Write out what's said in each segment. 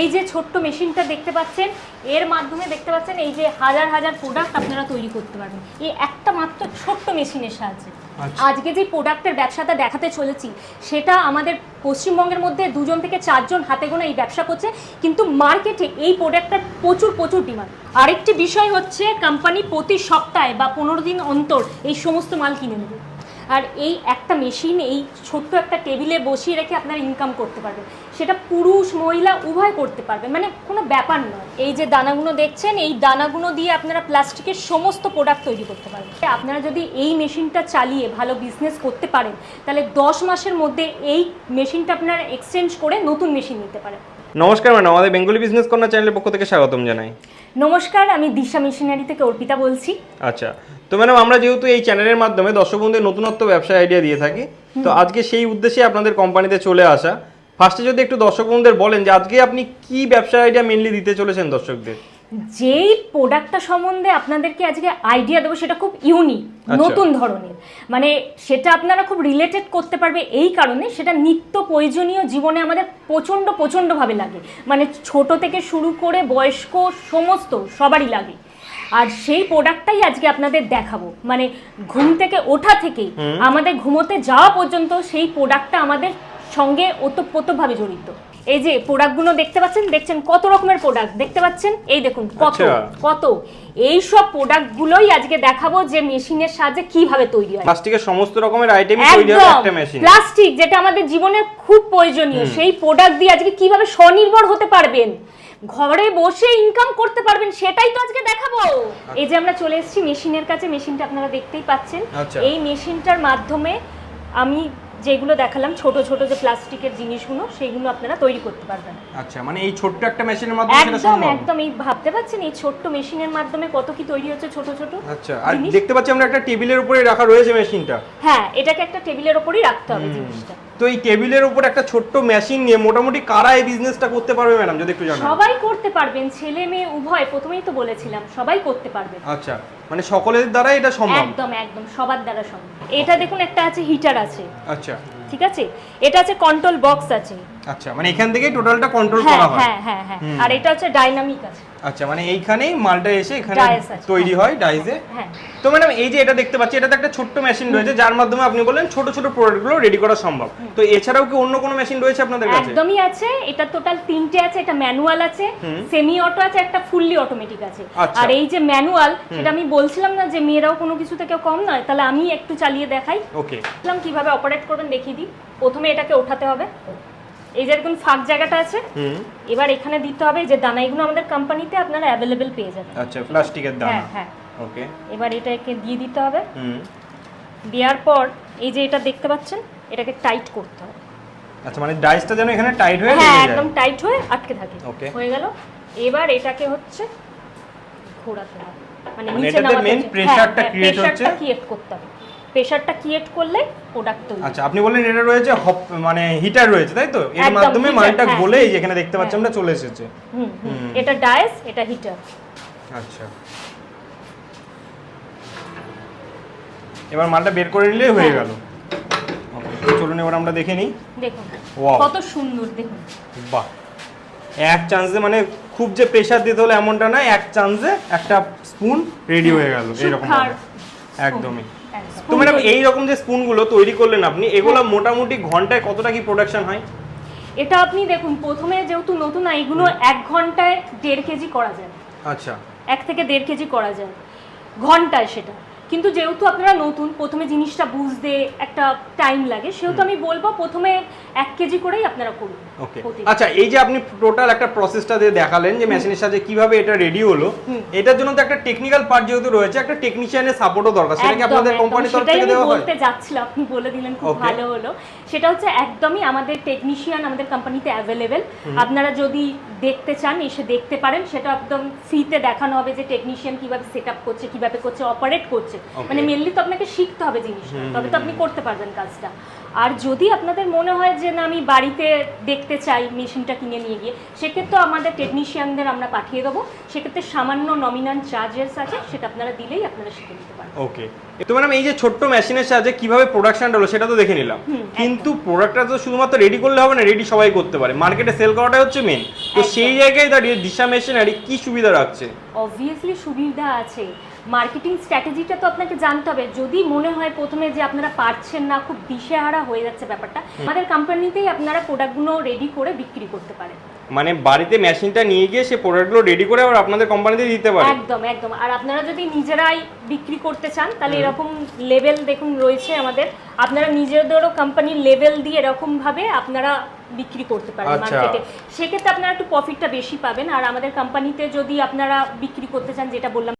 এই যে ছোট্ট মেশিনটা দেখতে পাচ্ছেন এর মাধ্যমে দেখতে পাচ্ছেন এই যে হাজার হাজার প্রোডাক্ট আপনারা তৈরি করতে পারবেন। এই একটা মাত্র ছোট্ট মেশিনের সাহায্যে। আচ্ছা। আজকে যে প্রোডাক্টের ব্যবসাটা দেখাতে চলেছি সেটা আমাদের পশ্চিমবঙ্গের মধ্যে দুজন থেকে চারজন হাতে গোনা এই ব্যবসা করছে কিন্তু মার্কেটে এই প্রোডাক্টটার প্রচুর প্রচুর ডিমান্ড আরেকটি বিষয় হচ্ছে কোম্পানি প্রতি সপ্তাহে বা পনেরো দিন অন্তর এই সমস্ত মাল কিনে নেবে। আর এই একটা মেশিন এই ছোট্ট একটা টেবিলে বসিয়ে রেখে আপনারা ইনকাম করতে পারবেন। সেটা পুরুষ, মহিলা উভয় করতে পারবেন। মানে কোনো ব্যাপার নয়। এই যে দানাগুলো দেখছেন, এই দানাগুলো দিয়ে আপনারা প্লাস্টিকের সমস্ত প্রোডাক্ট তৈরি করতে পারবেন। আপনারা যদি এই মেশিনটা চালিয়ে ভালো বিজনেস করতে পারেন, তাহলে দশ মাসের মধ্যে এই মেশিনটা আপনারা এক্সচেঞ্জ করে নতুন মেশিন নিতে পারেন। নমস্কার ম্যাডাম আমাদের বেঙ্গলি বিজনেস কর্নার চ্যানেলের পক্ষ থেকে স্বাগতম জানাই। নমস্কার আমি দিশা মিশনারি থেকে অর্পিতা বলছি। আচ্ছা তো ম্যাডাম আমরা যেহেতু এই চ্যানেলের মাধ্যমে দর্শক বন্ধুদের নতুনত্ব ব্যবসা আইডিয়া দিয়ে থাকি তো আজকে সেই উদ্দেশ্যে আপনাদের কোম্পানিতে চলে আসা। ফার্স্টে যদি একটু দর্শক বন্ধুদের বলেন যে আজকে আপনি কি ব্যবসা আইডিয়া মেনলি দিতে চলেছেন দর্শকদের। যেই প্রোডাক্টটা সম্বন্ধে আপনাদেরকে আজকে আইডিয়া দেবো সেটা খুব ইউনিক আচ্ছা। নতুন ধরনের। মানে সেটা আপনারা খুব রিলেটেড করতে পারবে এই কারণে সেটা নিত্য প্রয়োজনীয় জীবনে আমাদের প্রচণ্ড প্রচণ্ডভাবে লাগে। মানে ছোট থেকে শুরু করে বয়স্ক সমস্ত সবারই লাগে। আর সেই প্রোডাক্টটাই আজকে আপনাদের দেখাবো। মানে ঘুম থেকে ওঠা থেকে আমাদের ঘুমোতে যাওয়া পর্যন্ত সেই প্রোডাক্টটা আমাদের সঙ্গে ওতপ্রোতভাবে জড়িত। এই যে প্রোডাক্টগুলো দেখতে পাচ্ছেন দেখছেন কত রকমের প্রোডাক্ট দেখতে পাচ্ছেন? এই দেখুন কত আচ্ছা। কত? এই সব প্রোডাক্টগুলোই আজকে দেখাবো যে মেশিনের সাহায্যে কীভাবে তৈরি হয়। প্লাস্টিকের সমস্ত রকমের আইটেমই তৈরি একদম। একটা মেশিন প্লাস্টিক যেটা আমাদের জীবনে খুব প্রয়োজনীয় সেই প্রোডাক্ট দিয়ে আজকে কীভাবে স্বনির্ভর হতে পারবেন? ঘরে বসে ইনকাম করতে পারবেন সেটাই তো আজকে দেখাবো। এই যে আমরা চলে এসেছি মেশিনের কাছে মেশিনটা আপনারা দেখতেই পাচ্ছেন। আচ্ছা। এই মেশিনটার মাধ্যমে আমি যেগুলো দেখালাম ছোট ছোট যে প্লাস্টিকের জিনিসগুলো সেগুলো আপনারা তৈরি করতে পারবেন। আচ্ছা মানে এই ছোট্ট একটা মেশিনের মাধ্যমে সেটা একদম সম্ভব? একদম এই ভাবতে পারছেন? এই ছোট্ট মেশিনের মাধ্যমে কত কি তৈরি হচ্ছে ছোট ছোট আচ্ছা আর দেখতে পাচ্ছি আমরা একটা টেবিলের উপরে রাখা রয়েছে মেশিনটা হ্যাঁ এটাকে একটা টেবিলের উপরেই রাখতে হবে জিনিসটা। তো এই টেবিলের উপর একটা ছোট্ট মেশিন নিয়ে মোটামুটি কারা এই বিজনেসটা করতে পারবে ম্যাডাম যদি একটু জানান। সবাই করতে পারবেন ছেলে মেয়ে উভয় প্রথমেই তো বলেছিলাম সবাই করতে পারবে। আচ্ছা মানে সকলের দ্বারা এটা সম্ভব? একদম একদম সবার দ্বারা সম্ভব। এটা দেখুন একটা আছে হিটার আছে। আচ্ছা। ঠিক আছে? এটা আছে কন্ট্রোল বক্স আছে। আচ্ছা মানে এখান থেকেই টোটালটা কন্ট্রোল হ্যাঁ করা হয় হ্যাঁ হ্যাঁ। হ্যাঁ আর এটা হচ্ছে ডাইনামিক আছে। আচ্ছা মানে এইখানেই মালটা এসে এখানে তৈরি হয় ডাইসে হ্যাঁ তো ম্যাডাম এই যে এটা দেখতে পাচ্ছি এটাতে একটা ছোট্ট মেশিন রয়েছে যার মাধ্যমে আপনি বললেন ছোট ছোট প্রোডাক্টগুলো রেডি করা সম্ভব। তো এছাড়াও কি অন্য কোনো মেশিন রয়েছে আপনাদের কাছে? একদমই আছে এটা টোটাল তিনটে আছে এটা ম্যানুয়াল আছে সেমি অটো আছে একটা ফুললি অটোমেটিক আছে। আচ্ছা। আর এই যে ম্যানুয়াল সেটা আমি বলছিলাম না যে মেয়েরাও কোনো কিছু থেকে কম নয় তাহলে আমি একটু চালিয়ে দেখাই। ওকে বললাম কীভাবে অপারেট করবেন দেখিয়ে দিই। প্রথমে এটাকে ওঠাতে হবে। এই যে এরকম ফাঁক জায়গাটা আছে। হুম। এবার এখানে দিতে হবে যে দানাইগুলো আমাদের কোম্পানিতে আপনারা অ্যাভেলেবেল পেয়ে যাবেন। আচ্ছা প্লাস্টিকের দানা। হ্যাঁ হ্যাঁ। ওকে এবার এটাকে দিয়ে দিতে হবে। হুম। দেওয়ার পর এই যে এটা দেখতে পাচ্ছেন এটাকে টাইট করতে হবে। আচ্ছা মানে ডাইসটা যেন এখানে টাইট হয়ে হ্যাঁ একদম টাইট হয়ে আটকে থাকে। Okay. হয়ে গেল। এবার এটাকে হচ্ছে ঘোরাতে হবে। মানে মানে নিচে নামাতে main হচ্ছে। pressure টা হ্যাঁ, create pressure হচ্ছে। create করতে হবে। প্রেশারটা ক্রিয়েট করলে প্রোডাক্ট তৈরি। আচ্ছা আপনি বললেন এটা রয়েছে হপ- মানে হিটার রয়েছে তাই তো? এর মাধ্যমে মালটা হ্যাঁ। গলে এই যেখানে দেখতে পাচ্ছি হ্যাঁ। আমরা চলে এসেছে। হুম। এটা ডায়েস এটা হিটার আচ্ছা। এবার মালটা বের করে নিলেই হয়ে হ্যাঁ। গেল। চলুন এবার আমরা দেখে নিই। দেখুন. কত সুন্দর দেখুন। বাহ। এক চান্সে মানে খুব যে প্রেসার দিতে হলো এমনটা না এক চান্সে একটা স্পুন রেডি হয়ে গেল এরকম একদমই। তো ম্যাডাম এই রকম যে স্পুনগুলো তৈরি করলেন আপনি এগুলো মোটামুটি ঘন্টায় কতটা কি প্রোডাকশন হয়? এটা আপনি দেখুন প্রথমে যেহেতু নতুন এগুলো এক ঘন্টায় দেড় কেজি করা যায়। আচ্ছা। এক থেকে দেড় কেজি করা যায়। ঘন্টায় সেটা। কিন্তু যেহেতু আপনারা নতুন প্রথমে জিনিসটা বুঝতে একটা টাইম লাগে সেহেতু আমি বলব প্রথমে এক কেজি করেই আপনারা করুন ওকে আচ্ছা এই যে আপনি টোটাল একটা প্রসেসটা দিয়ে দেখালেন যে মেশিনের সাথে কীভাবে এটা রেডি হলো এটার জন্য তো একটা টেকনিক্যাল পার্ট যেহেতু রয়েছে একটা টেকনিশিয়ানের সাপোর্টও দরকার সেটা কি আপনাদের। কোম্পানির তরফ থেকে দেওয়া হয়? বলতে যাচ্ছিলাম আপনি বলে দিলেন খুব ভালো হলো। সেটা হচ্ছে একদমই আমাদের টেকনিশিয়ান আমাদের কোম্পানিতে অ্যাভেলেবেল আপনারা যদি দেখতে চান এসে দেখতে পারেন সেটা একদম ফ্রিতে দেখানো হবে যে টেকনিশিয়ান কীভাবে সেট আপ করছে কীভাবে করছে অপারেট করছে। Okay. মানে মেনলি তো আপনাকে শিখতে হবে জিনিসটা তবে তো আপনি করতে পারবেন কাজটা। আর যদি আপনাদের মনে হয় যে না আমি বাড়িতে দেখতে চাই মেশিনটা কিনে নিয়ে গিয়ে সেক্ষেত্রে আমাদের টেকনিশিয়ানদের আমরা পাঠিয়ে দেবো। সেক্ষেত্রে সামান্য নমিনাল চার্জেস আছে সেটা আপনারা দিলেই আপনারা শিখে নিতে পারেন ওকে তো ম্যাডাম এই যে ছোট্ট মেশিনের সাহায্যে কীভাবে প্রোডাকশনটা হলো সেটা তো দেখে নিলাম। কিন্তু প্রোডাক্টটা তো শুধুমাত্র রেডি করলে হবে না রেডি সবাই করতে পারে। মার্কেটে সেল করাটাই হচ্ছে মেন তো সেই জায়গায় দাঁড়িয়ে দিশা মেশিনারি কি সুবিধা রাখছে? অবভিয়াসলি সুবিধা আছে। মার্কেটিং স্ট্র্যাটেজিটা তো আপনাকে জানতে হবে। যদি মনে হয় প্রথমে যে আপনারা পারছেন না খুব দিশেহারা হয়ে যাচ্ছে ব্যাপারটা আমাদের কোম্পানিতেই আপনারা প্রোডাক্টগুলো রেডি করে বিক্রি করতে পারেন। মানে বাড়িতে মেশিনটা নিয়ে গিয়ে সে প্রোডাক্টগুলো রেডি করে আবার আপনাদের কোম্পানিতে দিতে পারে? একদম একদম। আর আপনারা যদি নিজেরাই বিক্রি করতে চান তাহলে এরকম লেভেল দেখুন রয়েছে আমাদের। আপনারা নিজেদেরও কোম্পানির লেভেল দিয়ে এরকম ভাবে আপনারা বিক্রি করতে পারেন আচ্ছা। মার্কেটে সেক্ষেত্রে আপনারা একটু প্রফিটটা বেশি পাবেন। আর আমাদের কোম্পানিতে যদি আপনারা বিক্রি করতে চান যেটা বললাম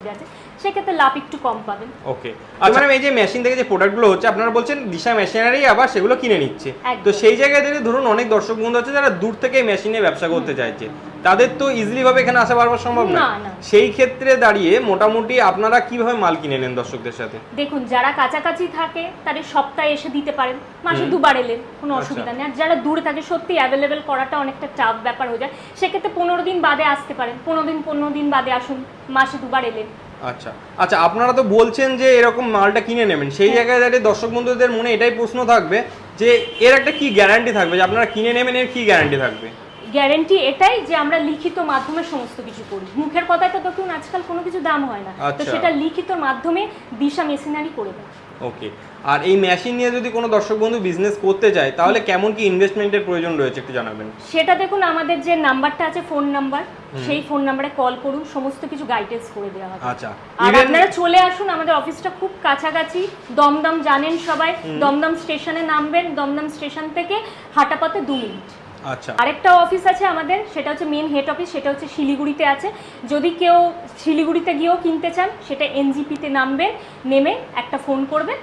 আছে সেক্ষেত্রে লাভ একটু কম পাবেন। ওকে। আর ম্যাডাম এই যে মেশিন থেকে যে প্রোডাক্টগুলো হচ্ছে আপনারা বলছেন দিশা মেশিনারি আবার সেগুলো কিনে নিচ্ছে। তো সেই জায়গায় থেকে ধরুন অনেক দর্শক বন্ধু আছে যারা দূর থেকে মেশিনে ব্যবসা করতে চাইছে। তাদের তো ইজিলি ভাবে এখানে আসা বারবার সম্ভব না না, না। সেই ক্ষেত্রে দাঁড়িয়ে মোটামুটি আপনারা কীভাবে মাল কিনে নেন দর্শকদের সাথে? দেখুন যারা কাছাকাছি থাকে তাদের সপ্তাহে এসে দিতে পারেন। মাসে দুবার এলেন কোনো আচ্ছা। অসুবিধা নেই। আর যারা দূরে থাকে সত্যি অ্যাভেলেবেল করাটা অনেকটা চাপ ব্যাপার হয়ে যায়। সেক্ষেত্রে পনেরো দিন বাদে আসতে পারেন। পনেরো দিন পনেরো দিন বাদে আসুন মাসে দুবার এলেন। আচ্ছা। আচ্ছা আপনারা তো বলছেন যে এরকম মালটা কিনে নেবেন। সেই জায়গায় দাঁড়িয়ে দর্শক বন্ধুদের মনে এটাই প্রশ্ন থাকবে যে এর একটা কি গ্যারান্টি থাকবে? যে আপনারা কিনে নেবেন এর কি গ্যারান্টি থাকবে? গ্যারেন্টি এটাই যে আমরা লিখিত মাধ্যমে সমস্ত কিছু করি। মুখের কথায় তো দেখুন আজকাল কোনো কিছু দাম হয় না। তো আচ্ছা। সেটা লিখিত মাধ্যমে দিশা মেশিনারি করে দেয়। ওকে আর এই মেশিন নিয়ে যদি কোনো দর্শক বন্ধু বিজনেস করতে চায় তাহলে কেমন কি ইনভেস্টমেন্টের প্রয়োজন রয়েছে একটু জানাবেন? সেটা দেখুন আমাদের যে নাম্বারটা আছে ফোন নাম্বার সেই ফোন নাম্বারে কল করুন সমস্ত কিছু গাইডেন্স করে দেওয়া হবে। আচ্ছা। আর আপনারা চলে আসুন আমাদের অফিসটা খুব কাছাকাছি দমদম জানেন সবাই দমদম স্টেশনে নামবেন দমদম স্টেশন থেকে হাঁটা পথে দু মিনিট। আচ্ছা। আরেকটা অফিস আছে আমাদের, সেটা হচ্ছে মেন হেড অফিস সেটা হচ্ছে শিলিগুড়িতে আছে। যদি কেউ শিলিগুড়িতে গিয়েও কিনতে চান, সেটা এনজিপিতে নামবেন নেমে একটা ফোন করবেন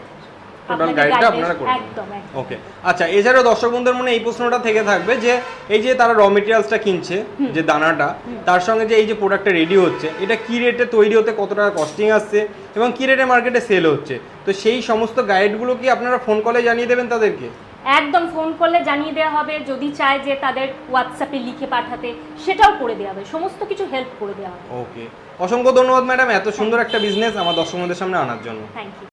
টোটাল গাইডটা আপনারা করবেন ওকে আচ্ছা এছাড়াও দর্শক বন্ধুদের মনে এই প্রশ্নটা থেকে থাকবে যে এই যে তারা র মেটেরিয়ালসটা কিনছে যে দানাটা তার সঙ্গে যে এই যে প্রোডাক্টটা রেডি হচ্ছে এটা কি রেটে তৈরি হতে কত টাকা কস্টিং আসছে এবং কি রেটে মার্কেটে সেল হচ্ছে? তো সেই সমস্ত গাইডগুলো কি আপনারা ফোন কলে জানিয়ে দেবেন তাদেরকে? একদম ফোন করলে জানিয়ে দেওয়া হবে। যদি চায় যে তাদের হোয়াটসঅ্যাপে লিখে পাঠাতে সেটাও করে দেওয়া হবে। সমস্ত কিছু হেল্প করে দেওয়া হবে। ওকে অসংখ্য ধন্যবাদ ম্যাডাম এত সুন্দর একটা বিজনেস আমার দর্শক বন্ধুদের সামনে আনার জন্য। Thank you